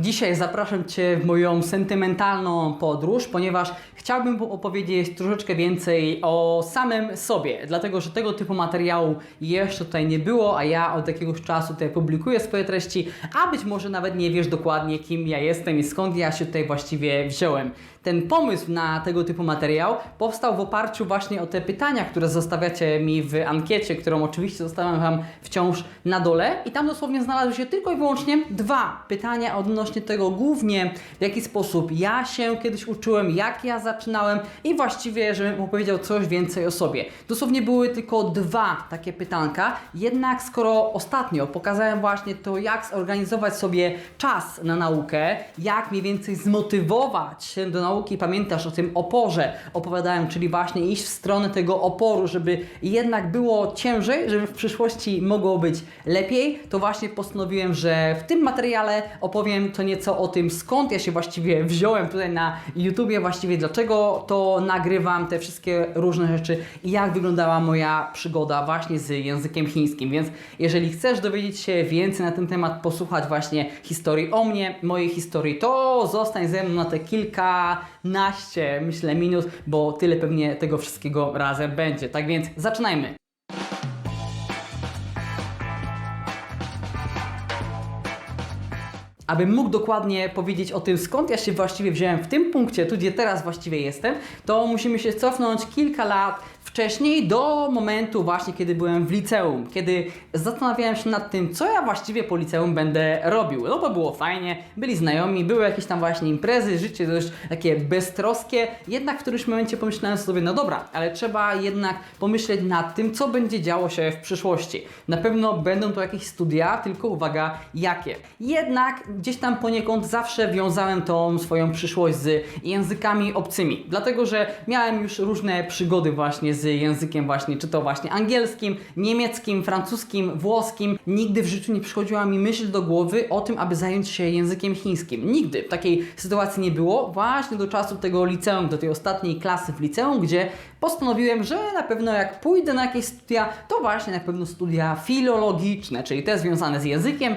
Dzisiaj zapraszam Cię w moją sentymentalną podróż, ponieważ chciałbym opowiedzieć troszeczkę więcej o samym sobie, dlatego że tego typu materiału jeszcze tutaj nie było, a ja od jakiegoś czasu tutaj publikuję swoje treści, a być może nawet nie wiesz dokładnie kim ja jestem i skąd ja się tutaj właściwie wziąłem. Ten pomysł na tego typu materiał powstał w oparciu właśnie o te pytania, które zostawiacie mi w ankiecie, którą oczywiście zostawiam Wam wciąż na dole i tam dosłownie znalazły się tylko i wyłącznie dwa pytania odnośnie tego głównie w jaki sposób ja się kiedyś uczyłem, jak ja zaczynałem i właściwie, żebym opowiedział coś więcej o sobie. Dosłownie były tylko dwa takie pytanka, jednak skoro ostatnio pokazałem właśnie to, jak zorganizować sobie czas na naukę, jak mniej więcej zmotywować się do nauki, pamiętasz o tym oporze opowiadałem, czyli właśnie iść w stronę tego oporu, żeby jednak było ciężej, żeby w przyszłości mogło być lepiej, to właśnie postanowiłem, że w tym materiale opowiem to nieco o tym, skąd ja się właściwie wziąłem tutaj na YouTubie, właściwie dlaczego to nagrywam, te wszystkie różne rzeczy i jak wyglądała moja przygoda właśnie z językiem chińskim. Więc jeżeli chcesz dowiedzieć się więcej na ten temat, posłuchać właśnie historii o mnie, mojej historii, to zostań ze mną na te kilkanaście, myślę, minut, bo tyle pewnie tego wszystkiego razem będzie. Tak więc zaczynajmy. Abym mógł dokładnie powiedzieć o tym, skąd ja się właściwie wziąłem w tym punkcie, tu gdzie teraz właściwie jestem, to musimy się cofnąć kilka lat wcześniej do momentu właśnie, kiedy byłem w liceum, kiedy zastanawiałem się nad tym, co ja właściwie po liceum będę robił. No bo było fajnie, byli znajomi, były jakieś tam właśnie imprezy, życie dość takie beztroskie, jednak w którymś momencie pomyślałem sobie, no dobra, ale trzeba jednak pomyśleć nad tym, co będzie działo się w przyszłości. Na pewno będą to jakieś studia, tylko uwaga, jakie. Jednak gdzieś tam poniekąd zawsze wiązałem tą swoją przyszłość z językami obcymi, dlatego że miałem już różne przygody właśnie z językiem właśnie, czy to właśnie angielskim, niemieckim, francuskim, włoskim. Nigdy w życiu nie przychodziła mi myśl do głowy o tym, aby zająć się językiem chińskim. Nigdy takiej sytuacji nie było, właśnie do czasu tego liceum, do tej ostatniej klasy w liceum, gdzie postanowiłem, że na pewno jak pójdę na jakieś studia, to właśnie na pewno studia filologiczne, czyli te związane z językiem,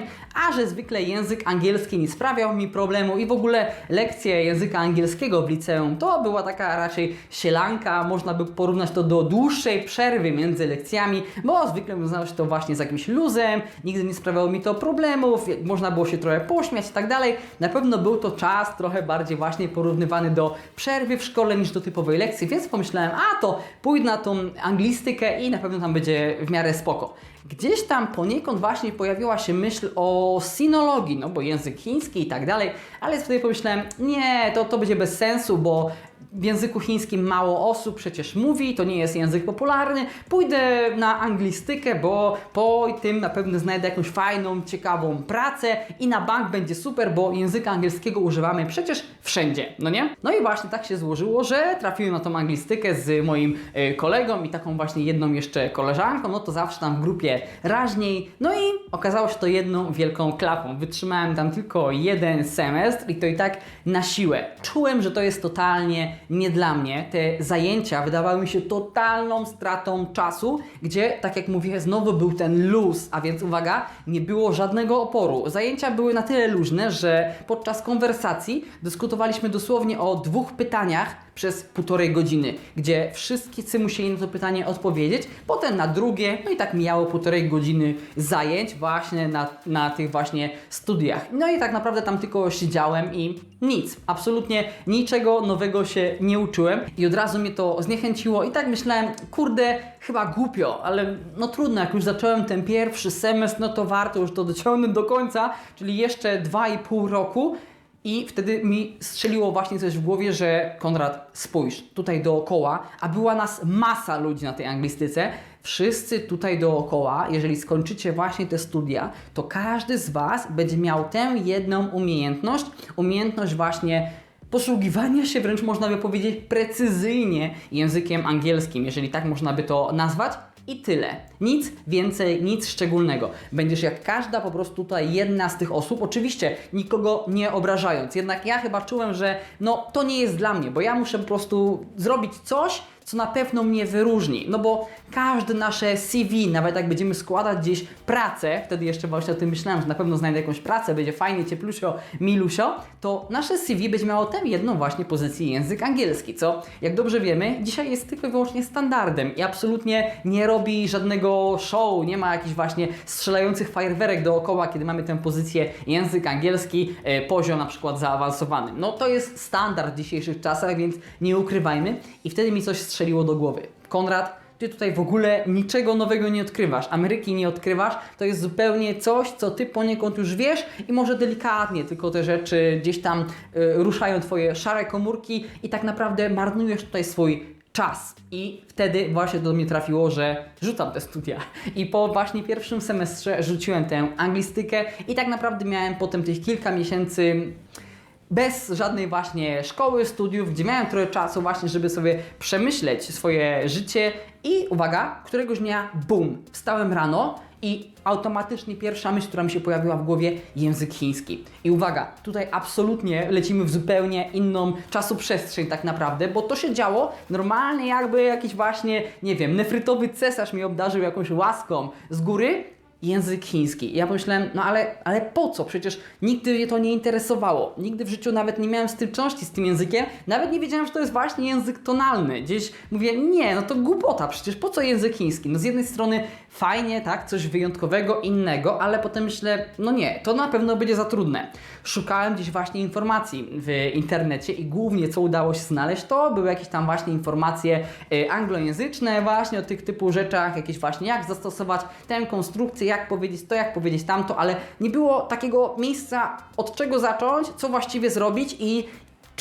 a że zwykle język angielski nie sprawiał mi problemu i w ogóle lekcje języka angielskiego w liceum to była taka raczej sielanka, można by porównać to do dłuższej przerwy między lekcjami, bo zwykle wiązało się to właśnie z jakimś luzem, nigdy nie sprawiało mi to problemów, można było się trochę pośmiać i tak dalej. Na pewno był to czas trochę bardziej właśnie porównywany do przerwy w szkole niż do typowej lekcji, więc pomyślałem, a to pójdę na tą anglistykę i na pewno tam będzie w miarę spoko. Gdzieś tam poniekąd właśnie pojawiła się myśl o sinologii, no bo język chiński i tak dalej, ale wtedy pomyślałem, nie, to, to będzie bez sensu, bo w języku chińskim mało osób przecież mówi, to nie jest język popularny. Pójdę na anglistykę, bo po tym na pewno znajdę jakąś fajną, ciekawą pracę i na bank będzie super, bo języka angielskiego używamy przecież wszędzie, no nie? No i właśnie tak się złożyło, że trafiłem na tą anglistykę z moim y, kolegą i taką właśnie jedną jeszcze koleżanką, no to zawsze tam w grupie raźniej. No i okazało się to jedną wielką klapą. Wytrzymałem tam tylko jeden semestr i to i tak na siłę. Czułem, że to jest totalnie nie dla mnie. Te zajęcia wydawały mi się totalną stratą czasu, gdzie, tak jak mówię, znowu był ten luz, a więc uwaga, nie było żadnego oporu. Zajęcia były na tyle luźne, że podczas konwersacji dyskutowaliśmy dosłownie o dwóch pytaniach przez półtorej godziny, gdzie wszyscy musieli na to pytanie odpowiedzieć, potem na drugie, no i tak mijało półtorej godziny zajęć właśnie na, na tych właśnie studiach. No i tak naprawdę tam tylko siedziałem i nic, absolutnie niczego nowego się nie uczyłem. I od razu mnie to zniechęciło i tak myślałem, kurde, chyba głupio, ale no trudno, jak już zacząłem ten pierwszy semestr, no to warto już to dociągnąć do końca, czyli jeszcze dwa i pół roku i wtedy mi strzeliło właśnie coś w głowie, że Konrad, spójrz, tutaj dookoła, a była nas masa ludzi na tej anglistyce, wszyscy tutaj dookoła, jeżeli skończycie właśnie te studia, to każdy z Was będzie miał tę jedną umiejętność, umiejętność właśnie posługiwania się wręcz można by powiedzieć precyzyjnie językiem angielskim, jeżeli tak można by to nazwać. I tyle. Nic więcej, nic szczególnego. Będziesz jak każda po prostu tutaj jedna z tych osób, oczywiście nikogo nie obrażając. Jednak ja chyba czułem, że no to nie jest dla mnie, bo ja muszę po prostu zrobić coś, co na pewno mnie wyróżni. No bo każde nasze CV, nawet jak będziemy składać gdzieś pracę, wtedy jeszcze właśnie o tym myślałem, że na pewno znajdę jakąś pracę, będzie fajnie, cieplusio, milusio, to nasze CV będzie miało tę jedną właśnie pozycję język angielski, co jak dobrze wiemy, dzisiaj jest tylko i wyłącznie standardem i absolutnie nie robi żadnego show, nie ma jakichś właśnie strzelających fajerwerek dookoła, kiedy mamy tę pozycję język angielski, e, poziom na przykład zaawansowany. No to jest standard w dzisiejszych czasach, więc nie ukrywajmy i wtedy mi coś strzeliło do głowy. Konrad, ty tutaj w ogóle niczego nowego nie odkrywasz, Ameryki nie odkrywasz, to jest zupełnie coś, co ty poniekąd już wiesz i może delikatnie tylko te rzeczy gdzieś tam y, ruszają twoje szare komórki i tak naprawdę marnujesz tutaj swój czas. I wtedy właśnie do mnie trafiło, że rzucam te studia. I po właśnie pierwszym semestrze rzuciłem tę anglistykę i tak naprawdę miałem potem tych kilka miesięcy bez żadnej właśnie szkoły, studiów, gdzie miałem trochę czasu właśnie, żeby sobie przemyśleć swoje życie i uwaga, któregoś dnia bum, wstałem rano i automatycznie pierwsza myśl, która mi się pojawiła w głowie, język chiński. I uwaga, tutaj absolutnie lecimy w zupełnie inną czasoprzestrzeń tak naprawdę, bo to się działo normalnie jakby jakiś właśnie, nie wiem, nefrytowy cesarz mi obdarzył jakąś łaską z góry, język chiński. I ja pomyślałem, no ale, ale po co? Przecież nigdy mnie to nie interesowało. Nigdy w życiu nawet nie miałem styczności z tym językiem. Nawet nie wiedziałem, że to jest właśnie język tonalny. Gdzieś mówię, nie, no to głupota, przecież po co język chiński? No z jednej strony fajnie, tak, coś wyjątkowego, innego, ale potem myślę, no nie, to na pewno będzie za trudne. Szukałem gdzieś właśnie informacji w internecie i głównie co udało się znaleźć, to były jakieś tam właśnie informacje y, anglojęzyczne właśnie o tych typu rzeczach, jakieś właśnie jak zastosować tę konstrukcję, jak powiedzieć to, jak powiedzieć tamto, ale nie było takiego miejsca od czego zacząć, co właściwie zrobić i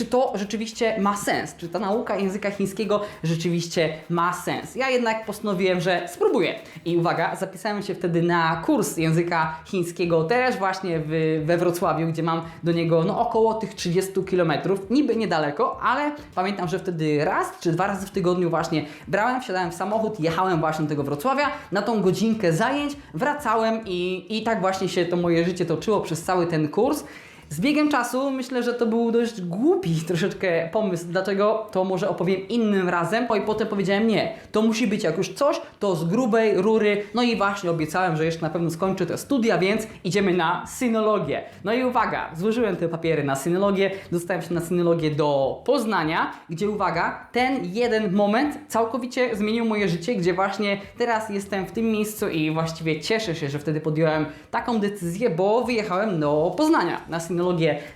czy to rzeczywiście ma sens? Czy ta nauka języka chińskiego rzeczywiście ma sens? Ja jednak postanowiłem, że spróbuję. I uwaga, zapisałem się wtedy na kurs języka chińskiego też właśnie w, we Wrocławiu, gdzie mam do niego no, około tych 30 km, niby niedaleko, ale pamiętam, że wtedy raz czy dwa razy w tygodniu właśnie brałem, wsiadałem w samochód, jechałem właśnie do tego Wrocławia na tą godzinkę zajęć, wracałem i, i tak właśnie się to moje życie toczyło przez cały ten kurs. Z biegiem czasu myślę, że to był dość głupi troszeczkę pomysł, dlatego to może opowiem innym razem, bo i potem powiedziałem nie, to musi być jak już coś, to z grubej rury, no i właśnie obiecałem, że jeszcze na pewno skończę te studia, więc idziemy na synologię. No i uwaga, złożyłem te papiery na synologię, dostałem się na synologię do Poznania, gdzie uwaga, ten jeden moment całkowicie zmienił moje życie, gdzie właśnie teraz jestem w tym miejscu i właściwie cieszę się, że wtedy podjąłem taką decyzję, bo wyjechałem do Poznania na synologię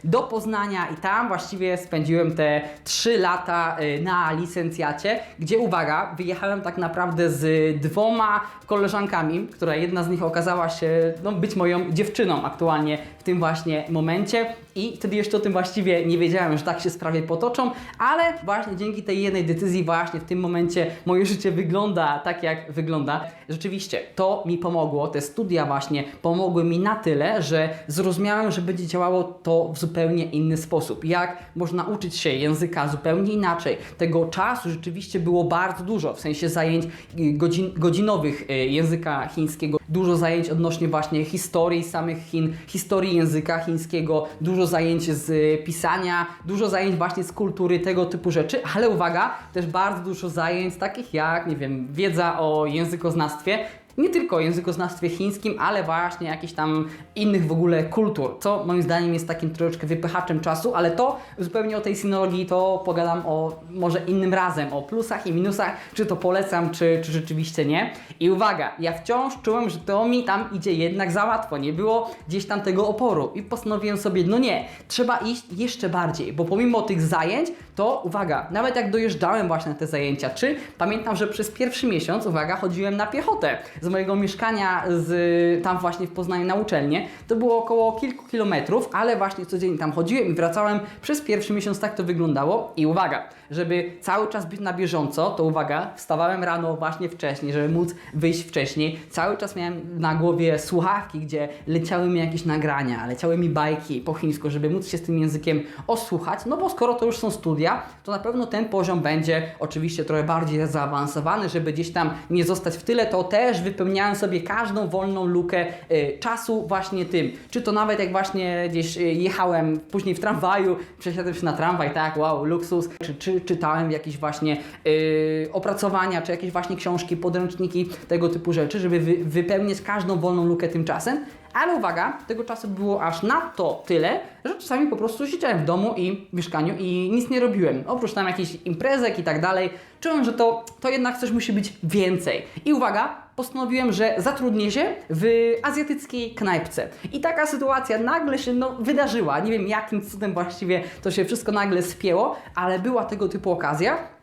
do Poznania i tam właściwie spędziłem te 3 lata y, na licencjacie, gdzie uwaga, wyjechałem tak naprawdę z dwoma koleżankami, która jedna z nich okazała się no, być moją dziewczyną aktualnie w tym właśnie momencie i wtedy jeszcze o tym właściwie nie wiedziałem, że tak się sprawy potoczą, ale właśnie dzięki tej jednej decyzji właśnie w tym momencie moje życie wygląda tak jak wygląda. Rzeczywiście to mi pomogło, te studia właśnie pomogły mi na tyle, że zrozumiałem, że będzie działało to w zupełnie inny sposób. Jak można uczyć się języka zupełnie inaczej. Tego czasu rzeczywiście było bardzo dużo, w sensie zajęć y, godzin, godzinowych y, języka chińskiego, dużo zajęć odnośnie właśnie historii samych Chin, historii języka chińskiego, dużo zajęć z pisania, dużo zajęć właśnie z kultury, tego typu rzeczy, ale uwaga, też bardzo dużo zajęć takich jak, nie wiem, wiedza o językoznawstwie, nie tylko o językoznawstwie chińskim, ale właśnie jakichś tam innych w ogóle kultur, co moim zdaniem jest takim troszeczkę wypychaczem czasu, ale to zupełnie o tej synologii to pogadam o może innym razem, o plusach i minusach, czy to polecam, czy, czy rzeczywiście nie. I uwaga, ja wciąż czułem, że to mi tam idzie jednak za łatwo, nie było gdzieś tam tego oporu i postanowiłem sobie, no nie, trzeba iść jeszcze bardziej, bo pomimo tych zajęć, to uwaga, nawet jak dojeżdżałem właśnie na te zajęcia, czy pamiętam, że przez pierwszy miesiąc, uwaga, chodziłem na piechotę z mojego mieszkania z, tam właśnie w Poznaniu na uczelnię. To było około kilku kilometrów, ale właśnie codziennie tam chodziłem i wracałem. Przez pierwszy miesiąc tak to wyglądało. I uwaga, żeby cały czas być na bieżąco, to uwaga, wstawałem rano właśnie wcześniej, żeby móc wyjść wcześniej. Cały czas miałem na głowie słuchawki, gdzie leciały mi jakieś nagrania, leciały mi bajki po chińsku, żeby móc się z tym językiem osłuchać, no bo skoro to już są studia, to na pewno ten poziom będzie oczywiście trochę bardziej zaawansowany, żeby gdzieś tam nie zostać w tyle, to też wypełniałem sobie każdą wolną lukę y, czasu właśnie tym. Czy to nawet jak właśnie gdzieś y, jechałem później w tramwaju, przesiadłem się na tramwaj, tak, wow, luksus, czy, czy czytałem jakieś właśnie y, opracowania, czy jakieś właśnie książki, podręczniki, tego typu rzeczy, żeby wy, wypełnić każdą wolną lukę tym czasem. Ale uwaga, tego czasu było aż nadto tyle, że czasami po prostu siedziałem w domu i w mieszkaniu i nic nie robiłem. Oprócz tam jakichś imprezek i tak dalej, czułem, że to, to jednak coś musi być więcej. I uwaga, postanowiłem, że zatrudnię się w azjatyckiej knajpce. I taka sytuacja nagle się no, wydarzyła. Nie wiem jakim cudem właściwie to się wszystko nagle spięło, ale była tego typu okazja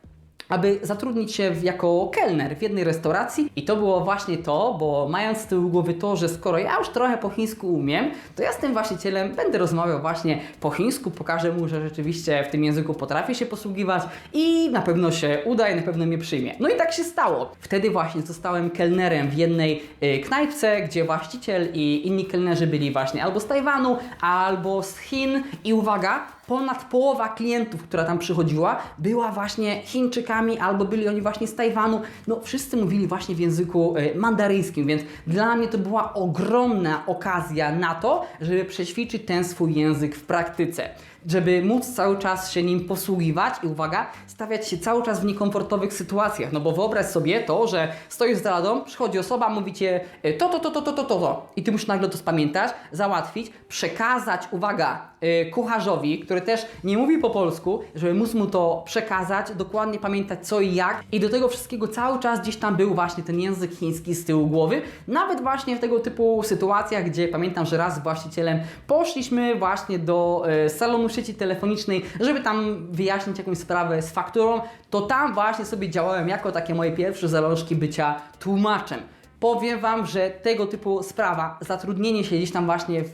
aby zatrudnić się jako kelner w jednej restauracji i to było właśnie to, bo mając z tyłu głowy to, że skoro ja już trochę po chińsku umiem, to ja z tym właścicielem będę rozmawiał właśnie po chińsku, pokażę mu, że rzeczywiście w tym języku potrafię się posługiwać i na pewno się uda i na pewno mnie przyjmie. No i tak się stało. Wtedy właśnie zostałem kelnerem w jednej y, knajpce, gdzie właściciel i inni kelnerzy byli właśnie albo z Tajwanu, albo z Chin i uwaga, ponad połowa klientów, która tam przychodziła, była właśnie Chińczykami albo byli oni właśnie z Tajwanu. No wszyscy mówili właśnie w języku e, mandaryjskim, więc dla mnie to była ogromna okazja na to, żeby przećwiczyć ten swój język w praktyce żeby móc cały czas się nim posługiwać i uwaga, stawiać się cały czas w niekomfortowych sytuacjach. No bo wyobraź sobie to, że stoisz z ladą, przychodzi osoba, mówicie to, to, to, to, to, to, to, to. I ty musisz nagle to spamiętać, załatwić, przekazać, uwaga, e, kucharzowi, który też nie mówi po polsku, żeby móc mu to przekazać, dokładnie pamiętać co i jak. I do tego wszystkiego cały czas gdzieś tam był właśnie ten język chiński z tyłu głowy. Nawet właśnie w tego typu sytuacjach, gdzie pamiętam, że raz z właścicielem poszliśmy właśnie do y, salonu sieci telefonicznej, żeby tam wyjaśnić jakąś sprawę z fakturą, to tam właśnie sobie działałem jako takie moje pierwsze zalążki bycia tłumaczem. Powiem Wam, że tego typu sprawa, zatrudnienie się gdzieś tam właśnie w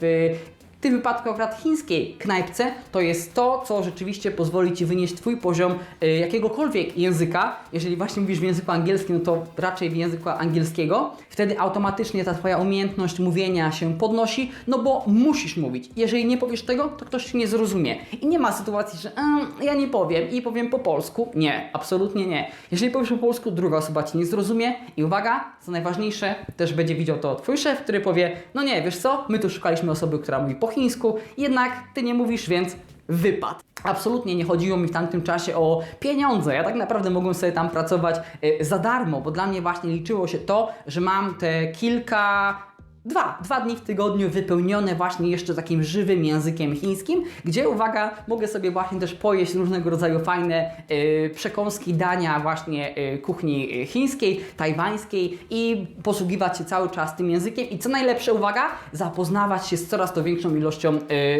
w tym wypadku akurat chińskiej knajpce to jest to, co rzeczywiście pozwoli Ci wynieść Twój poziom y, jakiegokolwiek języka. Jeżeli właśnie mówisz w języku angielskim, no to raczej w języku angielskiego. Wtedy automatycznie ta Twoja umiejętność mówienia się podnosi, no bo musisz mówić. Jeżeli nie powiesz tego, to ktoś Cię nie zrozumie. I nie ma sytuacji, że "Mm, ja nie powiem i powiem po polsku. Nie, absolutnie nie. Jeżeli powiesz po polsku, druga osoba Ci nie zrozumie i uwaga, co najważniejsze, też będzie widział to Twój szef, który powie, no nie, wiesz co, my tu szukaliśmy osoby, która mówi po chińsku, jednak Ty nie mówisz, więc wypad. Absolutnie nie chodziło mi w tamtym czasie o pieniądze. Ja tak naprawdę mogłem sobie tam pracować y, za darmo, bo dla mnie właśnie liczyło się to, że mam te kilka Dwa, dwa dni w tygodniu wypełnione właśnie jeszcze takim żywym językiem chińskim, gdzie uwaga, mogę sobie właśnie też pojeść różnego rodzaju fajne y, przekąski, dania właśnie y, kuchni y, chińskiej, tajwańskiej i posługiwać się cały czas tym językiem. I co najlepsze, uwaga, zapoznawać się z coraz to większą ilością y,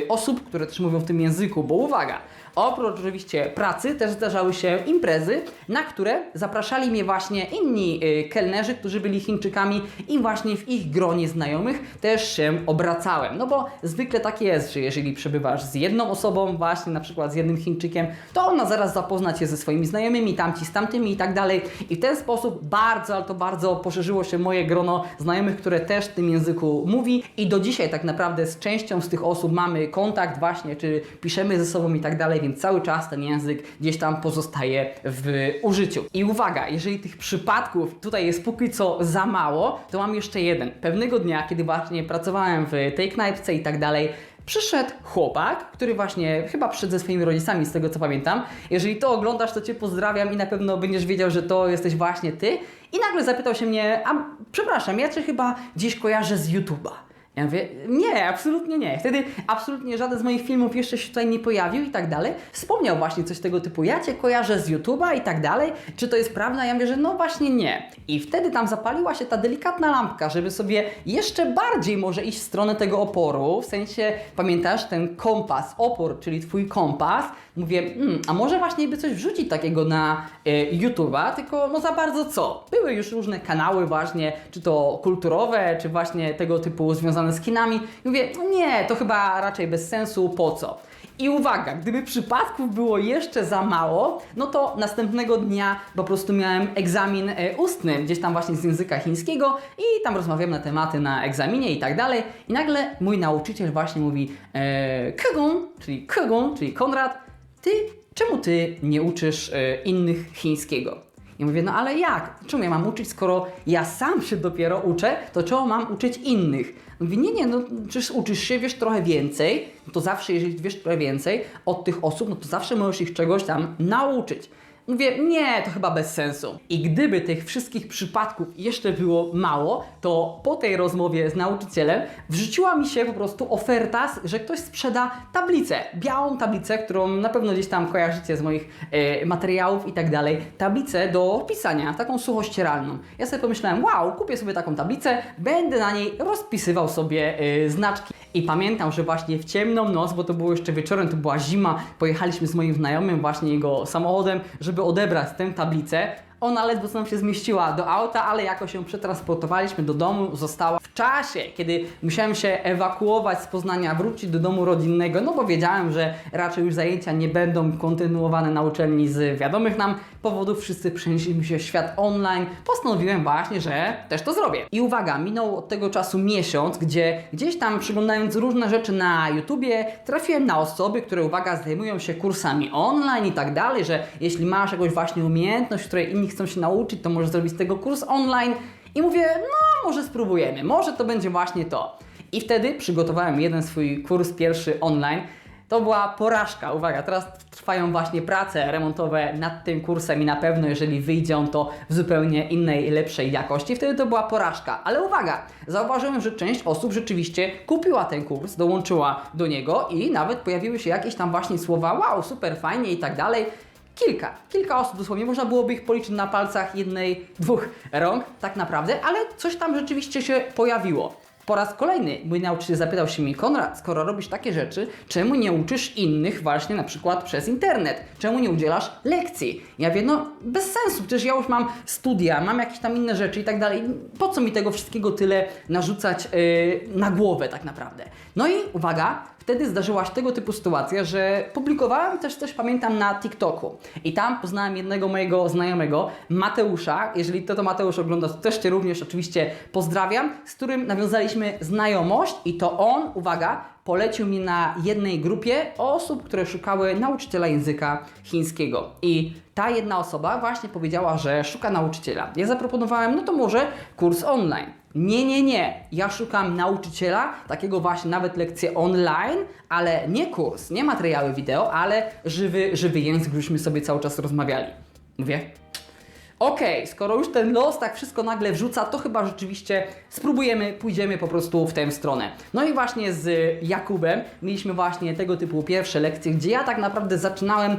osób, które też mówią w tym języku, bo uwaga, Oprócz oczywiście pracy też zdarzały się imprezy, na które zapraszali mnie właśnie inni y, kelnerzy, którzy byli Chińczykami i właśnie w ich gronie znajomych też się obracałem. No bo zwykle tak jest, że jeżeli przebywasz z jedną osobą, właśnie na przykład z jednym Chińczykiem, to ona zaraz zapozna cię ze swoimi znajomymi, tamci z tamtymi i tak dalej. I w ten sposób bardzo, ale to bardzo poszerzyło się moje grono znajomych, które też w tym języku mówi i do dzisiaj tak naprawdę z częścią z tych osób mamy kontakt właśnie, czy piszemy ze sobą i tak dalej, więc cały czas ten język gdzieś tam pozostaje w użyciu. I uwaga, jeżeli tych przypadków tutaj jest póki co za mało, to mam jeszcze jeden. Pewnego dnia, kiedy właśnie pracowałem w tej knajpce i tak dalej, Przyszedł chłopak, który właśnie chyba przyszedł ze swoimi rodzicami, z tego co pamiętam. Jeżeli to oglądasz, to Cię pozdrawiam i na pewno będziesz wiedział, że to jesteś właśnie Ty. I nagle zapytał się mnie, a przepraszam, ja Cię chyba gdzieś kojarzę z YouTube'a. Ja mówię, nie, absolutnie nie. Wtedy absolutnie żaden z moich filmów jeszcze się tutaj nie pojawił i tak dalej. Wspomniał właśnie coś tego typu, ja Cię kojarzę z YouTube'a i tak dalej. Czy to jest prawda? Ja mówię, że no właśnie nie. I wtedy tam zapaliła się ta delikatna lampka, żeby sobie jeszcze bardziej może iść w stronę tego oporu. W sensie, pamiętasz, ten kompas, opór, czyli Twój kompas. Mówię, hmm, a może właśnie by coś wrzucić takiego na e, YouTube'a, tylko no za bardzo co? Były już różne kanały właśnie, czy to kulturowe, czy właśnie tego typu związane związane z Chinami. I mówię, no nie, to chyba raczej bez sensu, po co? I uwaga, gdyby przypadków było jeszcze za mało, no to następnego dnia po prostu miałem egzamin e, ustny, gdzieś tam właśnie z języka chińskiego i tam rozmawiałem na tematy na egzaminie i tak dalej. I nagle mój nauczyciel właśnie mówi e, Kegung, czyli Kegung, czyli Konrad, ty, czemu ty nie uczysz e, innych chińskiego? I mówię, no ale jak? Czemu ja mam uczyć, skoro ja sam się dopiero uczę, to czemu mam uczyć innych? Mówi, nie, nie, no przecież uczysz się, wiesz trochę więcej, no to zawsze, jeżeli wiesz trochę więcej od tych osób, no to zawsze możesz ich czegoś tam nauczyć. Mówię, nie, to chyba bez sensu. I gdyby tych wszystkich przypadków jeszcze było mało, to po tej rozmowie z nauczycielem wrzuciła mi się po prostu oferta, że ktoś sprzeda tablicę, białą tablicę, którą na pewno gdzieś tam kojarzycie z moich e, materiałów i tak dalej. Tablicę do pisania, taką suchościeralną. Ja sobie pomyślałem, wow, kupię sobie taką tablicę, będę na niej rozpisywał sobie e, znaczki. I pamiętam, że właśnie w ciemną noc, bo to było jeszcze wieczorem, to była zima, pojechaliśmy z moim znajomym właśnie jego samochodem, żeby odebrać tę tablicę. Ona ledwo nam się zmieściła do auta, ale jakoś ją przetransportowaliśmy do domu, została w czasie, kiedy musiałem się ewakuować z Poznania, wrócić do domu rodzinnego, no bo wiedziałem, że raczej już zajęcia nie będą kontynuowane na uczelni z wiadomych nam powodów. Wszyscy przenieśliśmy się w świat online. Postanowiłem właśnie, że też to zrobię. I uwaga, minął od tego czasu miesiąc, gdzie gdzieś tam przyglądając różne rzeczy na YouTubie, trafiłem na osoby, które, uwaga, zajmują się kursami online i tak dalej, że jeśli masz jakąś właśnie umiejętność, której inni chcą się nauczyć, to możesz zrobić z tego kurs online. I mówię, no może spróbujemy, może to będzie właśnie to. I wtedy przygotowałem jeden swój kurs pierwszy online. To była porażka. Uwaga, teraz trwają właśnie prace remontowe nad tym kursem i na pewno, jeżeli wyjdzie on to w zupełnie innej, lepszej jakości, wtedy to była porażka. Ale uwaga, zauważyłem, że część osób rzeczywiście kupiła ten kurs, dołączyła do niego i nawet pojawiły się jakieś tam właśnie słowa, wow, super fajnie i tak dalej. Kilka, kilka osób dosłownie, można byłoby ich policzyć na palcach jednej, dwóch rąk, tak naprawdę, ale coś tam rzeczywiście się pojawiło. Po raz kolejny mój nauczyciel zapytał się mnie, Konrad, skoro robisz takie rzeczy, czemu nie uczysz innych właśnie na przykład przez internet? Czemu nie udzielasz lekcji? Ja wiem, no bez sensu, przecież ja już mam studia, mam jakieś tam inne rzeczy i tak dalej. Po co mi tego wszystkiego tyle narzucać yy, na głowę tak naprawdę? No i uwaga, wtedy zdarzyła się tego typu sytuacja, że publikowałem też coś, pamiętam, na TikToku. I tam poznałem jednego mojego znajomego, Mateusza. Jeżeli to, to Mateusz ogląda, to też Cię również oczywiście pozdrawiam, z którym nawiązaliśmy znajomość i to on, uwaga, polecił mi na jednej grupie osób, które szukały nauczyciela języka chińskiego. I ta jedna osoba właśnie powiedziała, że szuka nauczyciela. Ja zaproponowałem, no to może kurs online. Nie, nie, nie. Ja szukam nauczyciela, takiego właśnie nawet lekcje online, ale nie kurs, nie materiały wideo, ale żywy, żywy język, żeśmy sobie cały czas rozmawiali. Mówię, Okej, skoro już ten los tak wszystko nagle wrzuca, to chyba rzeczywiście spróbujemy, pójdziemy po prostu w tę stronę. No i właśnie z Jakubem mieliśmy właśnie tego typu pierwsze lekcje, gdzie ja tak naprawdę zaczynałem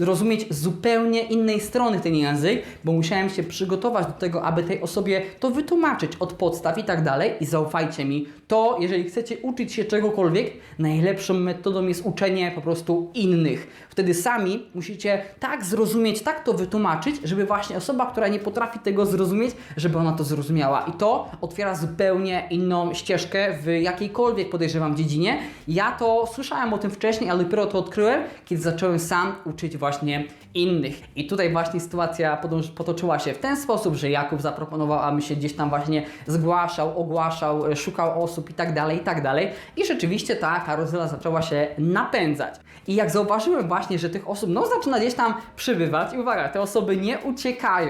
rozumieć zupełnie innej strony ten język, bo musiałem się przygotować do tego, aby tej osobie to wytłumaczyć od podstaw i tak dalej. I zaufajcie mi, to jeżeli chcecie uczyć się czegokolwiek, najlepszą metodą jest uczenie po prostu innych. Wtedy sami musicie tak zrozumieć, tak to wytłumaczyć, żeby właśnie osoba, która nie potrafi tego zrozumieć, żeby ona to zrozumiała. I to otwiera zupełnie inną ścieżkę w jakiejkolwiek podejrzewam dziedzinie. Ja to słyszałem o tym wcześniej, ale dopiero to odkryłem, kiedy zacząłem sam uczyć właśnie innych. I tutaj właśnie sytuacja potoczyła się w ten sposób, że Jakub zaproponował, aby się gdzieś tam właśnie zgłaszał, ogłaszał, e, szukał osób i tak dalej, i tak dalej. I rzeczywiście ta karuzela zaczęła się napędzać. I jak zauważyłem właśnie, że tych osób no zaczyna gdzieś tam przybywać i uwaga, te osoby nie uciekają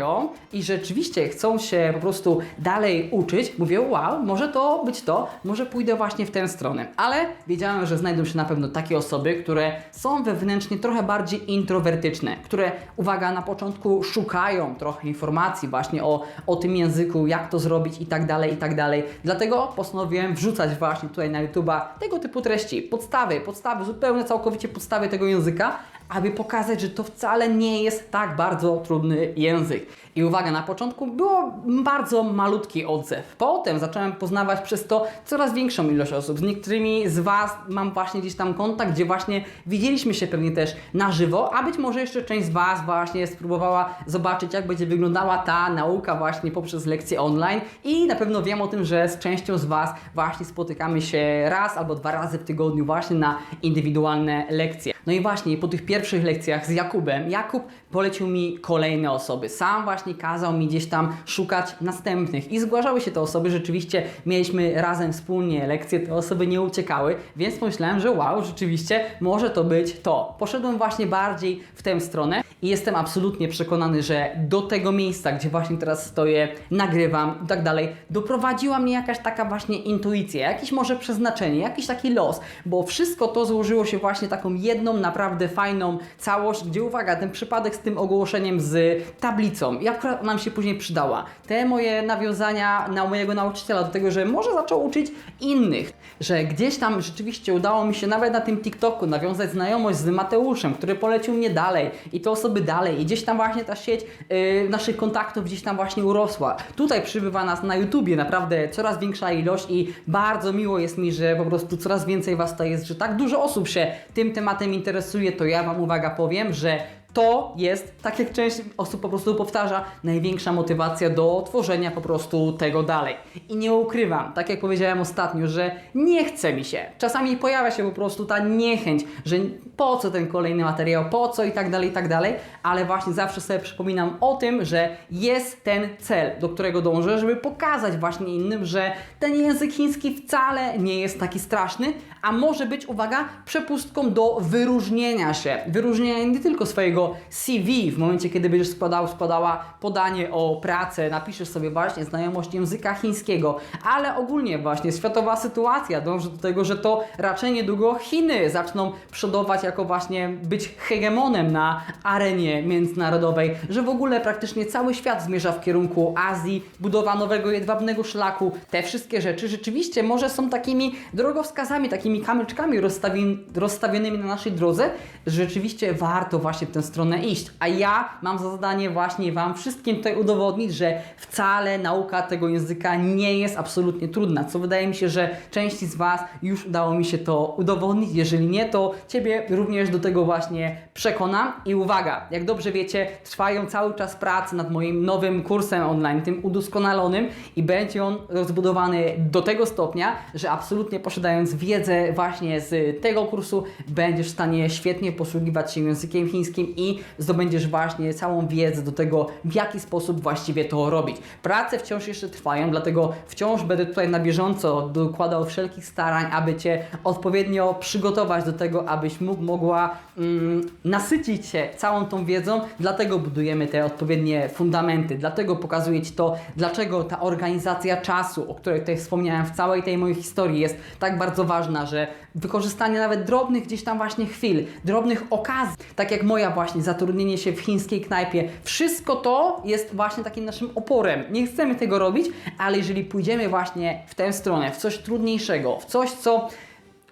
i rzeczywiście chcą się po prostu dalej uczyć, mówię wow, może to być to, może pójdę właśnie w tę stronę. Ale wiedziałem, że znajdą się na pewno takie osoby, które są wewnętrznie trochę bardziej introwertyczne, które uwaga, na początku szukają trochę informacji właśnie o, o tym języku, jak to zrobić i tak dalej, i tak dalej. Dlatego postanowiłem wrzucać właśnie tutaj na YouTube'a tego typu treści, podstawy, podstawy, zupełnie całkowicie podstawy tego języka, aby pokazać, że to wcale nie jest tak bardzo trudny język. I uwaga, na początku było bardzo malutki odzew. Potem zacząłem poznawać przez to coraz większą ilość osób. Z niektórymi z Was mam właśnie gdzieś tam kontakt, gdzie właśnie widzieliśmy się pewnie też na żywo, a być może jeszcze część z Was właśnie spróbowała zobaczyć, jak będzie wyglądała ta nauka właśnie poprzez lekcje online i na pewno wiem o tym, że z częścią z Was właśnie spotykamy się raz albo dwa razy w tygodniu właśnie na indywidualne lekcje. No i właśnie po tych pierwszych lekcjach z Jakubem, Jakub polecił mi kolejne osoby. Sam właśnie kazał mi gdzieś tam szukać następnych i zgłaszały się te osoby. Rzeczywiście mieliśmy razem wspólnie lekcje, te osoby nie uciekały, więc pomyślałem, że wow, rzeczywiście może to być to. Poszedłem właśnie bardziej w tę stronę i jestem absolutnie przekonany, że do tego miejsca, gdzie właśnie teraz stoję, nagrywam i tak dalej, doprowadziła mnie jakaś taka właśnie intuicja, jakieś może przeznaczenie, jakiś taki los, bo wszystko to złożyło się właśnie taką jedną naprawdę fajną całość, gdzie uwaga, ten przypadek z tym ogłoszeniem z tablicą, jak akurat nam się później przydała. Te moje nawiązania na mojego nauczyciela do tego, że może zaczął uczyć innych, że gdzieś tam rzeczywiście udało mi się nawet na tym TikToku nawiązać znajomość z Mateuszem, który polecił mnie dalej i te osoby dalej i gdzieś tam właśnie ta sieć yy, naszych kontaktów gdzieś tam właśnie urosła. Tutaj przybywa nas na YouTubie naprawdę coraz większa ilość i bardzo miło jest mi, że po prostu coraz więcej Was tutaj jest, że tak dużo osób się tym tematem interesuje, to ja Wam uwaga powiem, że to jest, tak jak część osób po prostu powtarza, największa motywacja do tworzenia po prostu tego dalej. I nie ukrywam, tak jak powiedziałem ostatnio, że nie chce mi się. Czasami pojawia się po prostu ta niechęć, że po co ten kolejny materiał, po co i tak dalej, i tak dalej, ale właśnie zawsze sobie przypominam o tym, że jest ten cel, do którego dążę, żeby pokazać właśnie innym, że ten język chiński wcale nie jest taki straszny, a może być, uwaga, przepustką do wyróżnienia się. Wyróżnienia nie tylko swojego CV w momencie, kiedy będziesz składał, składała podanie o pracę, napiszesz sobie właśnie znajomość języka chińskiego, ale ogólnie właśnie światowa sytuacja dąży do tego, że to raczej niedługo Chiny zaczną przodować jako właśnie być hegemonem na arenie międzynarodowej, że w ogóle praktycznie cały świat zmierza w kierunku Azji, budowa nowego jedwabnego szlaku, te wszystkie rzeczy rzeczywiście może są takimi drogowskazami, takimi kamyczkami rozstawi- rozstawionymi na naszej drodze, że rzeczywiście warto właśnie w tę stronę iść. A ja mam za zadanie właśnie Wam wszystkim tutaj udowodnić, że wcale nauka tego języka nie jest absolutnie trudna, co wydaje mi się, że części z Was już udało mi się to udowodnić. Jeżeli nie, to Ciebie również do tego właśnie przekonam. I uwaga, jak dobrze wiecie, trwają cały czas prace nad moim nowym kursem online, tym udoskonalonym i będzie on rozbudowany do tego stopnia, że absolutnie posiadając wiedzę właśnie z tego kursu, będziesz w stanie świetnie posługiwać się językiem chińskim i zdobędziesz właśnie całą wiedzę do tego, w jaki sposób właściwie to robić. Prace wciąż jeszcze trwają, dlatego wciąż będę tutaj na bieżąco dokładał wszelkich starań, aby Cię odpowiednio przygotować do tego, abyś mógł, mogła mm, nasycić się całą tą wiedzą, dlatego budujemy te odpowiednie fundamenty, dlatego pokazuję Ci to, dlaczego ta organizacja czasu, o której tutaj wspomniałem w całej tej mojej historii jest tak bardzo ważna, że wykorzystanie nawet drobnych gdzieś tam właśnie chwil, drobnych okazji, tak jak moja właśnie zatrudnienie się w chińskiej knajpie, wszystko to jest właśnie takim naszym oporem. Nie chcemy tego robić, ale jeżeli pójdziemy właśnie w tę stronę, w coś trudniejszego, w coś, co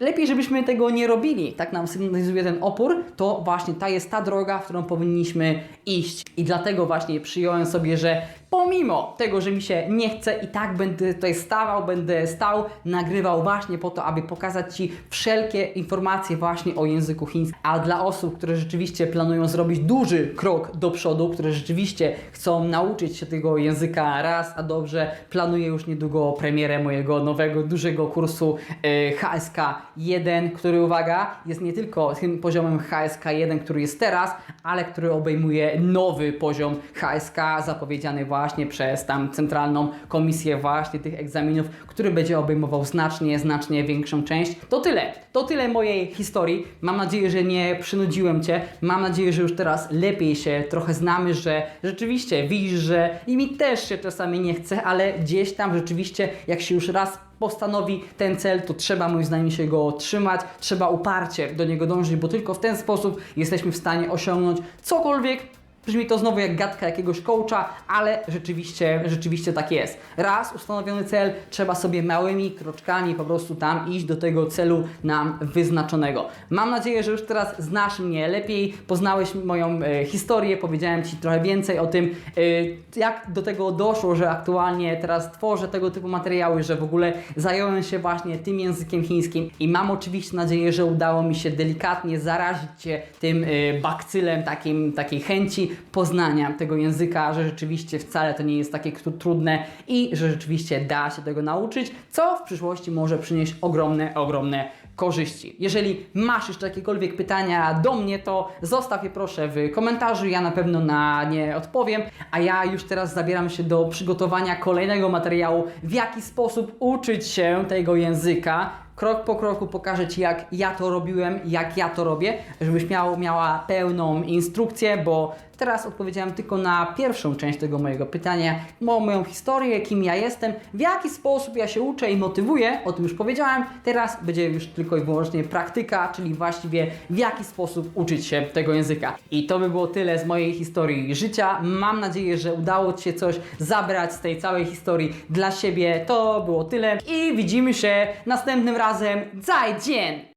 lepiej, żebyśmy tego nie robili, tak nam sygnalizuje ten opór, to właśnie ta jest ta droga, w którą powinniśmy iść. I dlatego właśnie przyjąłem sobie, że pomimo tego, że mi się nie chce i tak będę tutaj stawał, będę stał, nagrywał właśnie po to, aby pokazać Ci wszelkie informacje właśnie o języku chińskim. A dla osób, które rzeczywiście planują zrobić duży krok do przodu, które rzeczywiście chcą nauczyć się tego języka raz, a dobrze, planuję już niedługo premierę mojego nowego, dużego kursu y, HSK 1, który, uwaga, jest nie tylko tym poziomem HSK 1, który jest teraz, ale który obejmuje nowy poziom HSK zapowiedziany właśnie przez tam centralną komisję właśnie tych egzaminów, który będzie obejmował znacznie, znacznie większą część. To tyle. To tyle mojej historii. Mam nadzieję, że nie przynudziłem Cię. Mam nadzieję, że już teraz lepiej się trochę znamy, że rzeczywiście widzisz, że i mi też się czasami nie chce, ale gdzieś tam rzeczywiście, jak się już raz postanowi ten cel, to trzeba moim zdaniem się go trzymać, trzeba uparcie do niego dążyć, bo tylko w ten sposób jesteśmy w stanie osiągnąć cokolwiek, Brzmi to znowu jak gadka jakiegoś coacha, ale rzeczywiście, rzeczywiście tak jest. Raz ustanowiony cel, trzeba sobie małymi kroczkami po prostu tam iść do tego celu nam wyznaczonego. Mam nadzieję, że już teraz znasz mnie lepiej, poznałeś moją e, historię, powiedziałem Ci trochę więcej o tym, e, jak do tego doszło, że aktualnie teraz tworzę tego typu materiały, że w ogóle zająłem się właśnie tym językiem chińskim i mam oczywiście nadzieję, że udało mi się delikatnie zarazić Cię tym e, bakcylem takim, takiej chęci poznania tego języka, że rzeczywiście wcale to nie jest takie tru- trudne i że rzeczywiście da się tego nauczyć, co w przyszłości może przynieść ogromne, ogromne korzyści. Jeżeli masz jeszcze jakiekolwiek pytania do mnie, to zostaw je proszę w komentarzu, ja na pewno na nie odpowiem, a ja już teraz zabieram się do przygotowania kolejnego materiału, w jaki sposób uczyć się tego języka. Krok po kroku pokażę Ci, jak ja to robiłem, jak ja to robię, żebyś miał, miała pełną instrukcję, bo teraz odpowiedziałem tylko na pierwszą część tego mojego pytania, mo- moją historię, kim ja jestem, w jaki sposób ja się uczę i motywuję, o tym już powiedziałem. Teraz będzie już tylko i wyłącznie praktyka, czyli właściwie w jaki sposób uczyć się tego języka. I to by było tyle z mojej historii życia. Mam nadzieję, że udało Ci się coś zabrać z tej całej historii dla siebie. To było tyle i widzimy się następnym razem. Zajdzień!